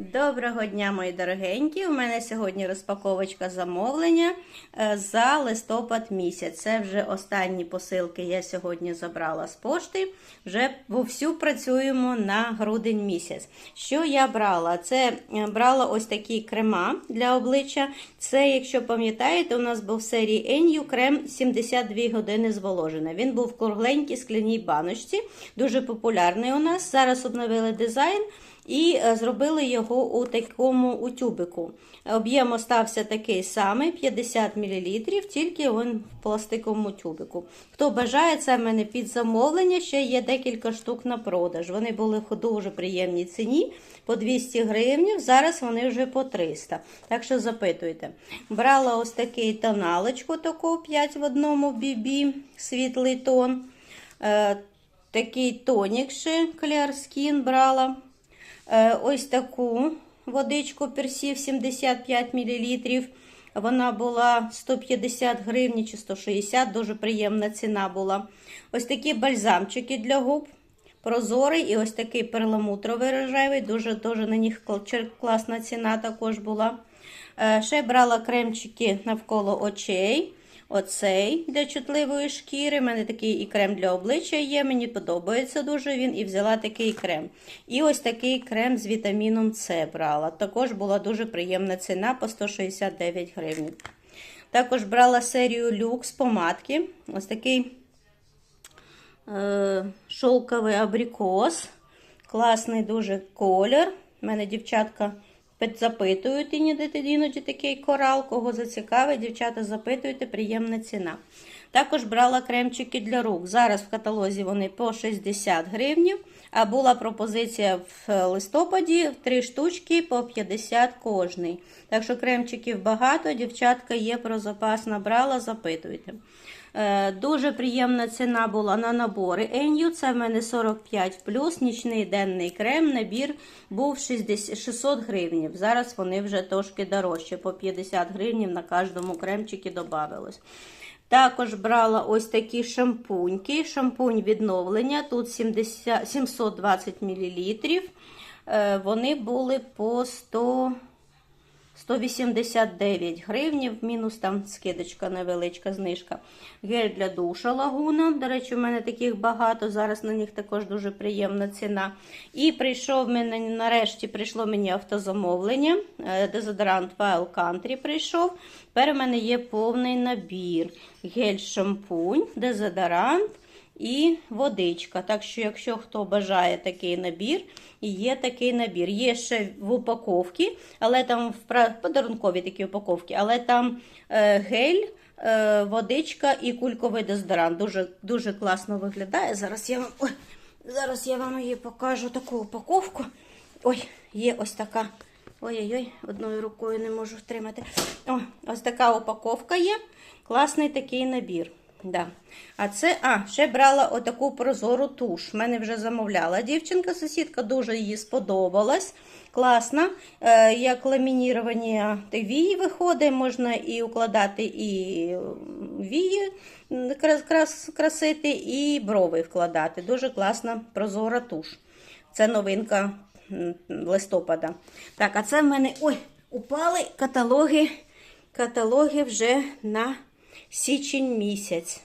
Доброго дня, мої дорогенькі! У мене сьогодні розпаковочка замовлення е, за листопад місяць. Це вже останні посилки я сьогодні забрала з пошти. Вже вовсю працюємо на грудень місяць. Що я брала? Це е, брала ось такі крема для обличчя. Це, якщо пам'ятаєте, у нас був серії Енью крем 72 години зволожене. Він був в кругленькій скляній баночці, дуже популярний у нас. Зараз обновили дизайн. І е, зробили його у такому у тюбику. Об'єм остався такий самий 50 мл, тільки він в пластиковому тюбику. Хто бажає, це в мене під замовлення. Ще є декілька штук на продаж. Вони були в дуже приємній ціні по 200 гривень. Зараз вони вже по 300. Так що запитуйте. Брала ось такий тоналочку, таку 5 в одному BB, світлий тон. Е, Такий тонік ще Clear Skin брала. Е, Ось таку водичку персів 75 мл. Вона була 150 гривень чи 160, дуже приємна ціна була. Ось такі бальзамчики для губ. Прозорий і ось такий перламутровий рожевий. Дуже дуже на них класна ціна також була. Е, Ще брала кремчики навколо очей. Оцей для чутливої шкіри. У мене такий і крем для обличчя є. Мені подобається дуже він. І взяла такий крем. І ось такий крем з вітаміном С брала. Також була дуже приємна ціна по 169 гривень. Також брала серію люкс помадки. Ось такий е, шовковий абрикос. Класний дуже колір. У мене дівчатка запитують іноді, такий корал, кого зацікавить, дівчата запитуйте, приємна ціна. Також брала кремчики для рук. Зараз в каталозі вони по 60 гривень, а була пропозиція в листопаді 3 штучки по 50 кожний. Так що кремчиків багато, дівчатка є про запас, набрала, запитуйте. Е, Дуже приємна ціна була на набори Еню. Це в мене 45 нічний денний крем. Набір був 60, 600 гривень. Зараз вони вже трошки дорожче, по 50 гривень на кожному кремчикі додавалось. Також брала ось такі шампуньки. Шампунь відновлення. Тут 70, 720 мл. Вони були по 100 189 гривнів, мінус там скидочка невеличка знижка. Гель для душа лагуна. До речі, у мене таких багато. Зараз на них також дуже приємна ціна. І прийшов мене, нарешті прийшло мені автозамовлення. Е, дезодорант Wild Country прийшов. Тепер у мене є повний набір. Гель шампунь, дезодорант і водичка. Так що, якщо хто бажає такий набір, є такий набір. Є ще в упаковці, але там в подарункові такі упаковки, але там е, гель. е, Водичка і кульковий дезодорант. Дуже дуже класно виглядає. Зараз я вам ой, зараз я вам її покажу таку упаковку. Ой, є ось така. Ой-ой-ой, одною рукою не можу втримати. О, Ось така упаковка є. Класний такий набір. Да. А це, а, ще брала отаку прозору туш. Мене вже замовляла дівчинка-сусідка, дуже їй сподобалась. Класна. Е, як ламінірування вії виходить, можна і укладати і вії крас, крас, красити, і брови вкладати. Дуже класна прозора туш. Це новинка листопада. Так, а це в мене ой, упали каталоги, каталоги вже на січень місяць.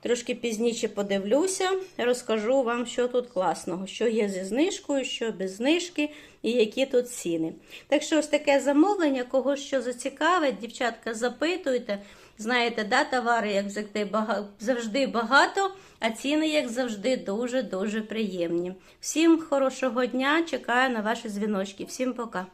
Трошки пізніше подивлюся, розкажу вам, що тут класного, що є зі знижкою, що без знижки і які тут ціни. Так що, ось таке замовлення, кого що зацікавить, дівчатка, запитуйте. Знаєте, да, товари, як завжди багато, а ціни, як завжди, дуже-дуже приємні. Всім хорошого дня! Чекаю на ваші дзвіночки. Всім пока!